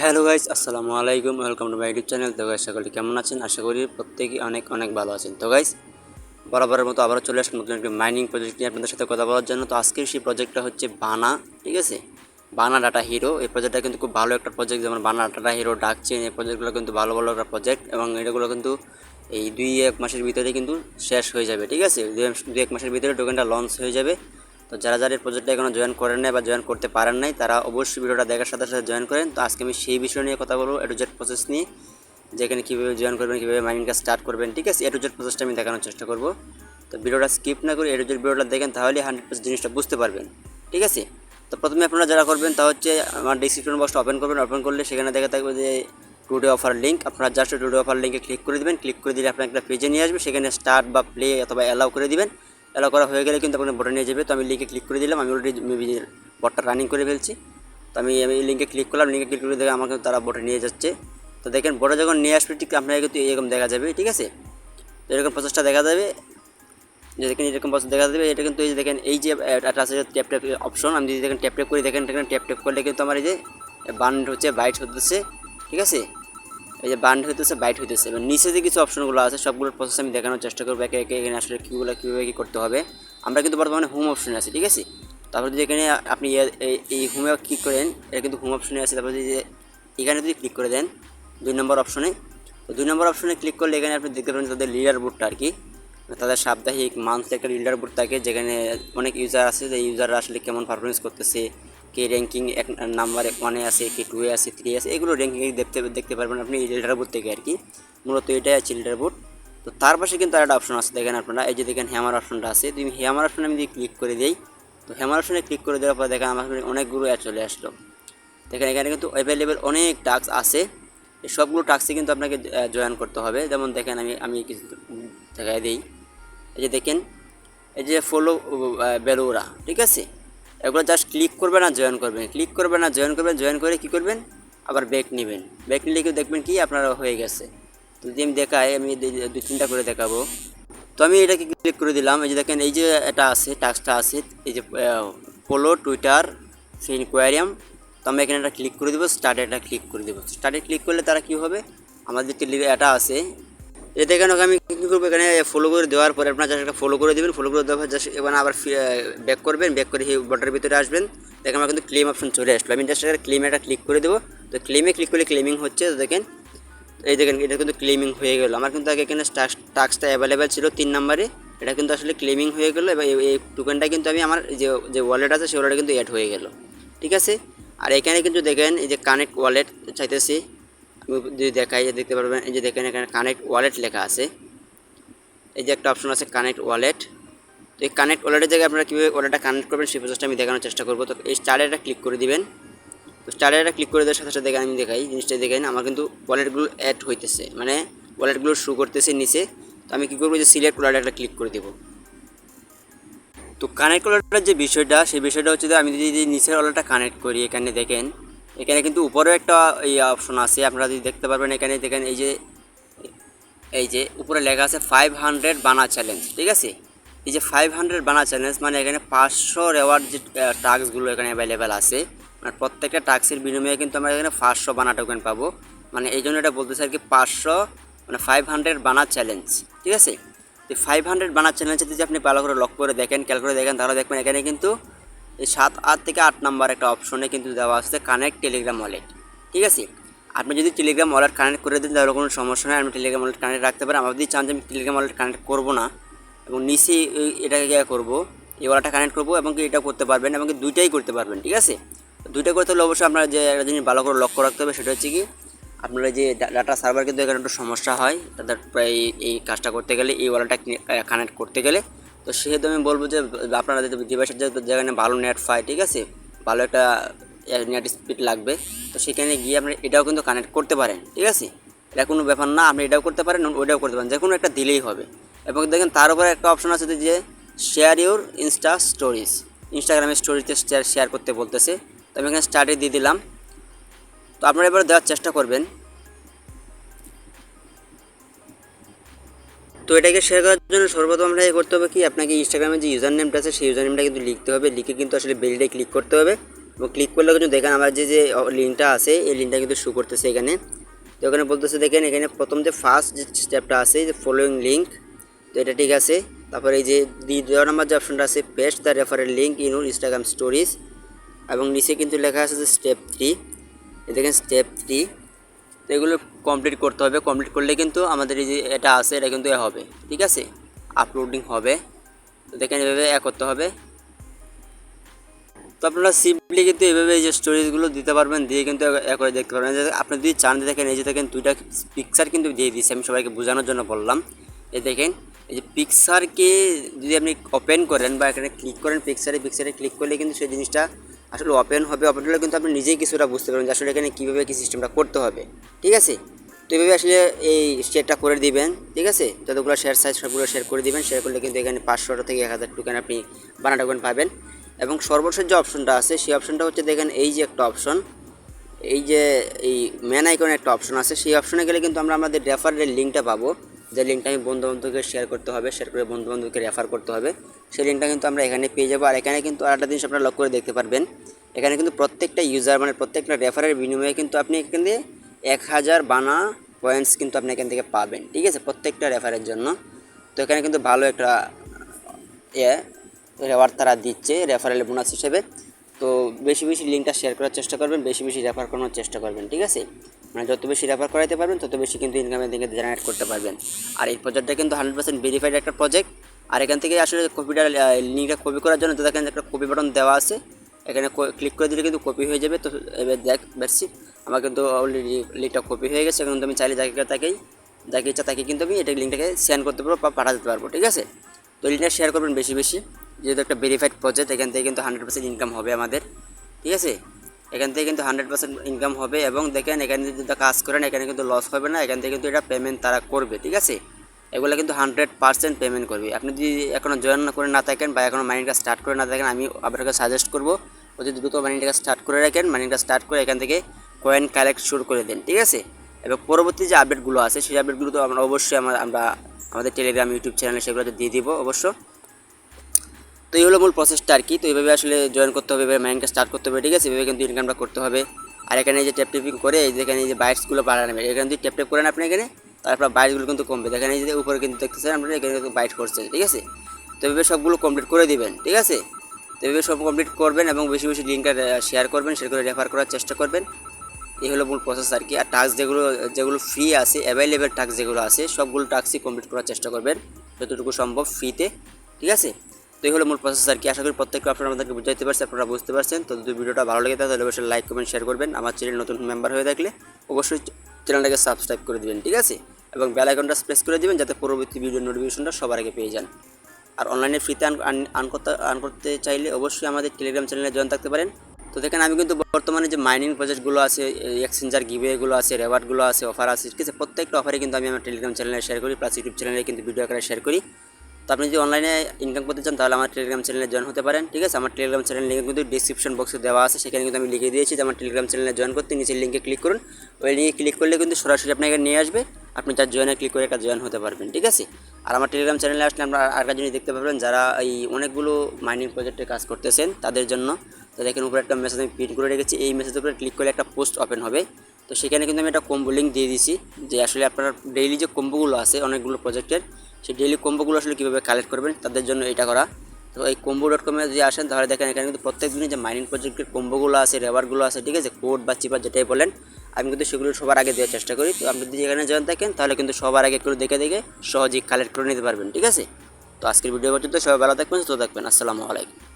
Hello guys, আসসালামু আলাইকুম welcome to my YouTube channel তো গাইস, সকলে কেমন আছেন? আশা করি প্রত্যেকেই অনেক অনেক ভালো আছেন। তো গাইস, বরাবরের মতো আবারও চলে আসলাম নতুন একটি মাইনিং প্রজেক্ট নিয়ে আপনাদের সাথে কথা বলার জন্য। তো আজকের সেই প্রজেক্টটা হচ্ছে বানা, ঠিক আছে? বানা ডাটা হিরো এই প্রজেক্টটা কিন্তু খুব ভালো একটা প্রজেক্ট যেমন বানা ডাটা হিরো ডাকছেন এই প্রজেক্টগুলো কিন্তু ভালো ভালো একটা প্রজেক্ট এবং এটাগুলো কিন্তু এই দুই এক মাসের ভিতরে কিন্তু শেষ হয়ে যাবে, ঠিক আছে? দুই এক মাসের ভিতরে টোকেনটা লঞ্চ হয়ে যাবে। তো যারা যারা এই প্রজেক্টটা এখনও জয়েন করেন নাই বা জয়েন করতে পারেন নাই, তারা অবশ্যই ভিডিওটা দেখার সাথে সাথে জয়েন করেন। তো আজকে আমি সেই বিষয় নিয়ে কথা বলব এটু জেড প্রসেস নিয়ে যেখানে কীভাবে জয়েন করবেন, কীভাবে মাইনিংটা স্টার্ট করবেন, ঠিক আছে? এটু জেড প্রসেসটা আমি দেখানোর চেষ্টা করব। তো ভিডিওটা স্কিপ না করে এটু জেড ভিডিওটা দেখেন, তাহলে হান্ড্রেড পার্সেন্ট জিনিসটা বুঝতে পারবেন, ঠিক আছে? তো প্রথমে আপনারা যারা করবেন, তা হচ্ছে আমার ডিসক্রিপশন বক্সটা ওপেন করবেন। ওপেন করলে সেখানে দেখা থাকবে যে টুডে অফার লিঙ্ক আপনারা জাস্ট টুডে অফার লিঙ্কে ক্লিক করে দিবেন। ক্লিক করে দিলে আপনার একটা পেজে নিয়ে আসবে, সেখানে স্টার্ট বা প্লে অথবা অ্যালাউ করে দিবেন। অ্যালাউ করা হয়ে গেলে কিন্তু আপনার বটে নিয়ে যাবে। তো আমি লিঙ্কে ক্লিক করে দিলাম, আমি অলরেডি বটটা রানিং করে ফেলছি। তো আমি আমি লিঙ্কে ক্লিক করলাম লিঙ্কে ক্লিক করে দেখে আমাকে তারা বটে নিয়ে যাচ্ছে। তো দেখেন বটে যখন নিয়ে আসবে, ঠিক আপনার কিন্তু এরকম দেখা যাবে, ঠিক আছে? তো এরকম প্রসেসটা দেখা যাবে। যে দেখেন, এরকম বক্স দেখা দেবে এটা কিন্তু এই যে দেখেন, এই যে আছে ট্যাপ ট্যাপ অপশন আমি যদি দেখেন ট্যাপ ট্যাপ করে, দেখেন দেখেন ট্যাপ ট্যাপ করলে কিন্তু আমার এই যে বান্ড হচ্ছে বাইট হচ্ছে, ঠিক আছে? এই যে বান্ড হইতেছে, বাইট হইতেছে। এবার নিচে যে কিছু অপশনগুলো আছে সবগুলোর প্রসেস আমি দেখানোর চেষ্টা করব, একে একে এখানে আসলে কীগুলো কীভাবে কী করতে হবে। আমরা কিন্তু বর্তমানে হোম অপশনে আছি, ঠিক আছে? তারপর যদি এখানে আপনি এই- হোমে ক্লিক করেন এটা কিন্তু হোম অপশনে আছে। তারপর যদি এখানে যদি ক্লিক করে দেন, দুই নম্বর অপশনে তো দুই নম্বর অপশনে ক্লিক করলে এখানে আপনি দেখতে পাবেন তাদের লিডার বোর্ডটা আর কি তাদের সাপ্তাহিক মান্থলি একটা লিডার বোর্ড থাকে, যেখানে অনেক ইউজার আছে, যে ইউজাররা আসলে কেমন পারফরমেন্স করতেছে কে র্যাঙ্কিং এক নাম্বারে ওয়ানে আছে, কে টুয়ে আছে থ্রি আছে, এগুলো র্যাঙ্কিং দেখতে দেখতে পারবেন আপনি এই লিডার বোর্ড থেকে আর কি মূলত এটাই আছে লিডার বোর্ড তো তার পাশে কিন্তু আরেকটা অপশন আছে, দেখেন আপনারা, এই যে দেখেন হ্যামার অপশনটা আছে। তুমি হ্যামার অপশনে আমি যদি ক্লিক করে দিই, তো হ্যামার অপশনে ক্লিক করে দেওয়ার পর দেখেন আমার অনেকগুলো অ্যাড চলে আসলো। দেখেন এখানে কিন্তু অ্যাভেলেবেল অনেক টাস্ক আছে। এই সবগুলো টাস্কে কিন্তু আপনাকে জয়েন করতে হবে। যেমন দেখেন আমি আমি কিছু দেখাই দিই। এই যে দেখেন, এই যে ফলো বেলুরা ঠিক আছে? এগুলো জাস্ট ক্লিক করবেন আর জয়েন করবেন ক্লিক করবেন আর জয়েন করবেন জয়েন করে কি করবেন? আবার ব্যাক নেবেন। ব্যাক নিলে কেউ দেখবেন কি আপনারা হয়ে গেছে। যদি আমি দেখাই, আমি দু- তিনটা করে দেখাবো। তো আমি এটাকে ক্লিক করে দিলাম। এই যে দেখেন, এই যে এটা আছে টাস্কটা আছে, এই যে পোলো টুইটার সেই ইনকোয়ারিয়াম তো আমি এখানে একটা ক্লিক করে দেবো স্টার্টে একটা ক্লিক করে দেবো। স্টার্টে ক্লিক করলে তারা কী হবে? আমাদের যে এটা আছে দেখেন ওকে আমি কী করব? এখানে ফলো করে দেওয়ার পরে আপনার জাস্ট একটা ফলো করে দেবেন ফলো করে দেওয়ার জাস্ট এবার আবার ব্যাক করবেন ব্যাক করে সেই বটার ভিতরে আসবেন। দেখেন আমার কিন্তু ক্লেম অপশন চলে আসলো। আমি জাস্ট একটা ক্লেমে একটা ক্লিক করে দেবো। তো ক্লেমে ক্লিক করলে ক্লেমিং হচ্ছে, তো দেখেন, এই দেখেন, এটা কিন্তু ক্লেমিং হয়ে গেল। আমার কিন্তু আগে এখানে টাস্কটা অ্যাভেলেবেল ছিল তিন নম্বরে। এটা কিন্তু আসলে ক্লেমিং হয়ে গেলো এবং এই- টোকেনটা কিন্তু আমি আমার যে যে ওয়ালেট আছে সেই ওয়ালেটে কিন্তু অ্যাড হয়ে গেল। ঠিক আছে? আর এখানে কিন্তু দেখেন, এই যে কানেক্ট ওয়ালেট চাইতেছি। যদি দেখাই দেখতে পারবেন, এই যে দেখেন এখানে কানেক্ট ওয়ালেট লেখা আছে। এই যে একটা অপশন আছে কানেক্ট ওয়ালেট তো এই কানেক্ট ওয়ালেটের জায়গায় আপনারা কীভাবে ওয়ালেটটা কানেক্ট করবেন, সেই প্রসেসটা আমি দেখানোর চেষ্টা করব। তো এই স্টারে একটা ক্লিক করে দিবেন। তো স্টারে একটা ক্লিক করে দেওয়ার সাথে সাথে দেখেন, আমি দেখাই জিনিসটা, দেখেন আমার কিন্তু ওয়ালেটগুলো অ্যাড হইতেছে। মানে ওয়ালেটগুলো শু করতেছে নিচে। তো আমি কী করব যে সিলেক্ট ওয়ালেট একটা ক্লিক করে দেবো। তো কানেক্ট ওয়ালেটের যে বিষয়টা, সেই বিষয়টা হচ্ছে আমি যদি নিচের ওয়ালেটটা কানেক্ট করি, এখানে দেখেন এখানে কিন্তু উপরেও একটা এই অপশন আছে। আপনারা যদি দেখতে পারবেন এখানে, দেখেন এই যে এই যে উপরে লেখা আছে ফাইভ হান্ড্রেড বানা চ্যালেঞ্জ ঠিক আছে? এই যে ফাইভ হান্ড্রেড বানা চ্যালেঞ্জ মানে এখানে পাঁচশো রেওয়ার্ড যে টাস্কগুলো এখানে অ্যাভেলেবেল আছে মানে প্রত্যেকটা টাস্কের বিনিময়ে কিন্তু আমরা এখানে পাঁচশো বানা টোকেন পাবো। মানে এই জন্য এটা বলতেছে আর কি পাঁচশো মানে ফাইভ হান্ড্রেড বানা চ্যালেঞ্জ ঠিক আছে? তো ফাইভ হান্ড্রেড বানা চ্যালেঞ্জ যদি আপনি ভালো করে লক করে দেখেন খেয়াল করে দেখেন, তাহলে দেখবেন এখানে কিন্তু এই সাত আট থেকে আট নাম্বার একটা অপশনে কিন্তু দেওয়া আছে কানেক্ট টেলিগ্রাম ওয়ালেট ঠিক আছে? আপনি যদি টেলিগ্রাম ওয়ালেট কানেক্ট করে দিন, তাহলে কোনো সমস্যা নেই। আপনি টেলিগ্রাম ওয়ালেট কানেক্ট রাখতে পারেন। আমার যদি চান যে আমি টেলিগ্রাম ওয়ালেট কানেক্ট করব না, এবং নিচে এটাকে কী করব, এই ওয়ালেটটা কানেক্ট করব, এবং কি এটা করতে পারবেন, এবং দুইটাই করতে পারবেন, ঠিক আছে? দুইটা করতে হলে অবশ্যই আপনার যে একটা জিনিস ভালো করে লক্ষ্য রাখতে হবে, সেটা হচ্ছে কি, আপনার যে ডাটা সার্ভার কিন্তু এখানে একটু সমস্যা হয়। তাদের প্রায় এই কাজটা করতে গেলে, এই ওয়ালেটটা কানেক্ট করতে গেলে তো সেহেতু আমি বলব যে, আপনারা যদি ডিভাইসের যেখানে ভালো নেট পায়, ঠিক আছে? ভালো একটা নেট স্পিড লাগবে। তো সেখানে গিয়ে আপনি এটাও কিন্তু কানেক্ট করতে পারেন, ঠিক আছে? এটা কোনো ব্যাপার না, আপনি এটাও করতে পারেন, ওইটাও করতে পারেন যে কোনো একটা দিলেই হবে। এবং দেখেন, তার উপরে একটা অপশন আছে যে শেয়ার ইউর ইনস্টা স্টোরিজ ইনস্টাগ্রামের স্টোরিতে শেয়ার শেয়ার করতে বলতেছে। তো আমি এখানে স্টার্টে দিয়ে দিলাম। তো আপনারা এবার দেওয়ার চেষ্টা করবেন। তো এটাকে শেয়ার করার জন্য সর্বপ্রথম আমরা আপনাকে করতে হবে কি? আপনাকে ইনস্টাগ্রামে যে ইউজার নেমটা আছে, সেই ইউজার নেমটা কিন্তু লিখতে হবে। লিখে কিন্তু আসলে বেলটাই ক্লিক করতে হবে। এবং ক্লিক করলে কিন্তু দেখেন আমার যে যে লিঙ্কটা আছে, এই লিঙ্কটা কিন্তু শো করতেছে এখানে। তো এখানে বলতেছে, দেখেন এখানে প্রথম যে ফার্স্ট যে স্টেপটা আছে, যে ফলোয়িং লিঙ্ক তো এটা ঠিক আছে। তারপরে এই যে দ্বিতীয় নম্বর যে অপশনটা আছে paste the referral link in Instagram stories এবং নিচে কিন্তু লেখা আছে যে স্টেপ থ্রি দেখেন স্টেপ থ্রি তো এগুলো কমপ্লিট করতে হবে। কমপ্লিট করলে কিন্তু আমাদের এই যে এটা আছে, এটা কিন্তু এ হবে। ঠিক আছে? আপলোডিং হবে। তো দেখেন এভাবে এ করতে হবে। তো আপনারা সিম্পলি কিন্তু এভাবে এই যে স্টোরেজগুলো দিতে পারবেন, দিয়ে কিন্তু এ করে দেখতে পারবেন। আপনি যদি চান, দেখেন এই যে দেখেন দুইটা পিকচার কিন্তু দিয়ে দিয়েছি, আমি সবাইকে বোঝানোর জন্য বললাম। এ দেখেন, এই যে পিকচারকে যদি আপনি ওপেন করেন বা এখানে ক্লিক করেন পিকচারে পিকচারে ক্লিক করলে কিন্তু সেই জিনিসটা আসলে ওপেন হবে ওপেন হলে কিন্তু আপনি নিজেই কিছুটা বুঝতে পারবেন যে আসলে এখানে কীভাবে কী সিস্টেমটা করতে হবে, ঠিক আছে? তো এইভাবে আসলে এই শেয়ারটা করে দিবেন, ঠিক আছে? যতগুলো শেয়ার সাইজ সবগুলো শেয়ার করে দিবেন শেয়ার করলে কিন্তু এখানে পাঁচশো থেকে এক হাজার টোকেন আপনি বানা পাবেন। এবং সর্বশেষ যে অপশনটা আছে, সেই অপশনটা হচ্ছে দেখেন এই যে একটা অপশন এই যে এই ম্যান আইকনে একটা অপশন আছে, সেই অপশনে গেলে কিন্তু আমরা আমাদের রেফারের লিঙ্কটা পাবো। যে লিঙ্কটা আমি বন্ধু বান্ধবকে শেয়ার করতে হবে শেয়ার করে বন্ধু বান্ধবকে রেফার করতে হবে, সেই লিঙ্কটা কিন্তু আমরা এখানে পেয়ে যাব। আর এখানে কিন্তু আরেকটা জিনিস আপনারা লক্ষ্য করে দেখতে পারবেন, এখানে কিন্তু প্রত্যেকটা ইউজার মানে প্রত্যেকটা রেফারের বিনিময়ে কিন্তু আপনি এখান থেকে এক হাজার বানা পয়েন্টস কিন্তু আপনি এখান থেকে পাবেন, ঠিক আছে? প্রত্যেকটা রেফারের জন্য। তো এখানে কিন্তু ভালো একটা এ রেওয়ার্ড তারা দিচ্ছে রেফারেল বোনাস হিসেবে। তো বেশি বেশি লিঙ্কটা শেয়ার করার চেষ্টা করবেন, বেশি বেশি রেফার করানোর চেষ্টা করবেন, ঠিক আছে? মানে যত বেশি রেফার করাইতে পারবেন, তত বেশি কিন্তু ইনকামের দিকে জেনারেট করতে পারবেন। আর এই প্রজেক্টটা কিন্তু হান্ড্রেড পার্সেন্ট ভেরিফাইড একটা প্রজেক্ট আর এখান থেকে আসলে কপিটা লিঙ্কটা কপি করার জন্য তো দেখেন একটা কপি বাটন দেওয়া আছে। এখানে ক্লিক করে দিলে কিন্তু কপি হয়ে যাবে। তো এবার দেখ বেশি আমার কিন্তু অলরেডি লিঙ্কটা কপি হয়ে গেছে। এখন আমি চাইলে যাকে, তাকেই, যাকে ইচ্ছা তাকে কিন্তু আমি এটা লিঙ্কটাকে সেন্ড করতে পারব বা পাঠাতে পারব, ঠিক আছে? তো লিঙ্কটা শেয়ার করবেন বেশি বেশি। যেহেতু একটা ভেরিফাইড প্রজেক্ট এখান থেকে কিন্তু হান্ড্রেড পার্সেন্ট ইনকাম হবে আমাদের, ঠিক আছে? এখান থেকে কিন্তু হান্ড্রেড পার্সেন্ট ইনকাম হবে এবং দেখেন এখানে যদি কাজ করেন, এখানে কিন্তু লস হবে না, এখান থেকে কিন্তু এটা পেমেন্ট তারা করবে, ঠিক আছে? এগুলো কিন্তু হান্ড্রেড পার্সেন্ট পেমেন্ট করবে। আপনি যদি এখনও জয়েন করে না থাকেন বা এখনও মাইনিংটা স্টার্ট করে না থাকেন, আমি আপনাকে সাজেস্ট করব যদি দ্রুত মাইনিংটাকে স্টার্ট করে রাখেন মাইনিংটা স্টার্ট করে এখান থেকে কয়েন কালেক্ট শুরু করে দেন, ঠিক আছে? এবং পরবর্তী যে আপডেটগুলো আছে, সেই আপডেটগুলো তো আমরা অবশ্যই আমরা আমরা আমাদের টেলিগ্রাম ইউটিউব চ্যানেলে সেগুলো দিয়ে দিব অবশ্য। তো এই হলো মূল প্রসেসটা আর কি। তো এইভাবে আসলে জয়েন করতে হবে, এভাবে মাইন্ডটা স্টার্ট করতে হবে, ঠিক আছে? এভাবে কিন্তু ইনকামটা করতে হবে। আর এখানে যে ট্যাপ টেপিং করে যেখানে এই যে বাইটসগুলো বাড়ানো নেবে এখানে যদি ট্যাপ ট্যাপ করেন আপনি এখানে, তারপর বাইটসগুলো কিন্তু কমবে। দেখেন এই উপরে কিন্তু দেখতেছেন আপনারা, এখানে কিন্তু বাইট করছে ঠিক আছে? তো এভাবে সবগুলো কমপ্লিট করে দিবেন, ঠিক আছে? তো এভাবে সব কমপ্লিট করবেন এবং বেশি বেশি লিঙ্কটা শেয়ার করবেন সেগুলো রেফার করার চেষ্টা করবেন। এই হলো মূল প্রসেস আর কি। আর টাস্ক যেগুলো যেগুলো ফ্রি আছে অ্যাভেলেবেল টাস্ক যেগুলো আছে, সবগুলো টাস্কই কমপ্লিট করার চেষ্টা করবেন, যতটুকু সম্ভব ফ্রিতে ঠিক আছে? তো এই হলো মূল প্রসেস আর কি। আশা করি প্রত্যেকটা আপনারা আমাদেরকে বুঝাইতে পারছেন, আপনারা বুঝতে পারছেন। তো যদি ভিডিওটা ভালো লেগে তাহলে অবশ্যই লাইক কমেন্ট শেয়ার করবেন। আমার চ্যানেল নতুন মেম্বার হয়ে থাকলে অবশ্যই চ্যানেলটাকে সাবস্ক্রাইব করে দেবেন, ঠিক আছে? এবং বেল আইকনটা প্রেস করে দেবেন, যাতে পরবর্তী ভিডিও নোটিফিকেশনটা সবার আগে পেয়ে যান। আর অনলাইনে ফ্রিতে আন করতে আন করতে চাইলে অবশ্যই আমাদের টেলিগ্রাম চ্যানেলে জয়েন থাকতে পারেন। তো দেখেন, আমি কিন্তু বর্তমানে যে মাইনিং প্রজেক্টগুলো আছে এক্সচেঞ্জার গিভেগুলো আছে রেওয়ার্ডগুলো আছে অফার আছে, ঠিক আছে? প্রত্যেকটা অফারে কিন্তু আমি আমার টেলিগ্রাম চ্যানেলে শেয়ার করি প্লাস ইউটিউব চ্যানেলে কিন্তু ভিডিও আকারে শেয়ার করি। তো আপনি যদি অনলাইনে ইনকাম করতে চান, তাহলে আমার টেলিগ্রাম চ্যানেলে জয়েন হতে পারেন, ঠিক আছে? আমার টেলিগ্রাম চ্যানেল লিঙ্ক কিন্তু ডিসক্রিপশন বক্সে দেওয়া আছে, সেখানে কিন্তু আমি লিখে দিয়েছি যে আমার টেলিগ্রাম চ্যানেলে জয়েন করতে। নিচের লিঙ্কে ক্লিক করুন। ওই লিঙ্কে ক্লিক করলে কিন্তু সরাসরি আপনাকে নিয়ে আসবে। আপনি তার জয়েনে ক্লিক করে একটা জয়েন হতে পারবেন, ঠিক আছে? আর আমার টেলিগ্রাম চ্যানেলে আসলে আপনারা আর জিনিস দেখতে পারবেন যারা এই অনেকগুলো মাইনিং প্রজেক্টে কাজ করতেছেন তাদের জন্য। তো দেখেন উপরে একটা মেসেজ আমি প্রিন্ট করে রেখেছি। এই মেসেজের উপরে ক্লিক করলে একটা পোস্ট ওপেন হবে। তো সেখানে কিন্তু আমি একটা কম্বো লিঙ্ক দিয়ে দিয়েছি, যে আসলে আপনার ডেইলি যে কম্বোগুলো আছে, অনেকগুলো প্রজেক্টের সেই ডেইলি কম্বোগুলো আসলে কীভাবে কালেক্ট করবেন, তাদের জন্য এটা করা। তো এই কম্বো ডট কমে যদি আসেন, তাহলে দেখেন এখানে কিন্তু প্রত্যেক দিনই যে মাইনিং প্রজেক্টের কম্বোগুলো আছে রেবারগুলো আছে, ঠিক আছে কোড বা চিপার যেটাই বলেন, আমি কিন্তু সেগুলো সবার আগে দেওয়ার চেষ্টা করি। তো আপনি যদি এখানে জয়েন থাকেন, তাহলে কিন্তু সবার আগে একটু দেখে দেখে সহজেই কালেক্ট করে নিতে পারবেন, ঠিক আছে? তো আজকের ভিডিও পর্যন্ত সবাই ভালো থাকবেন, সুস্থ থাকবেন, আসসালামু আলাইকুম।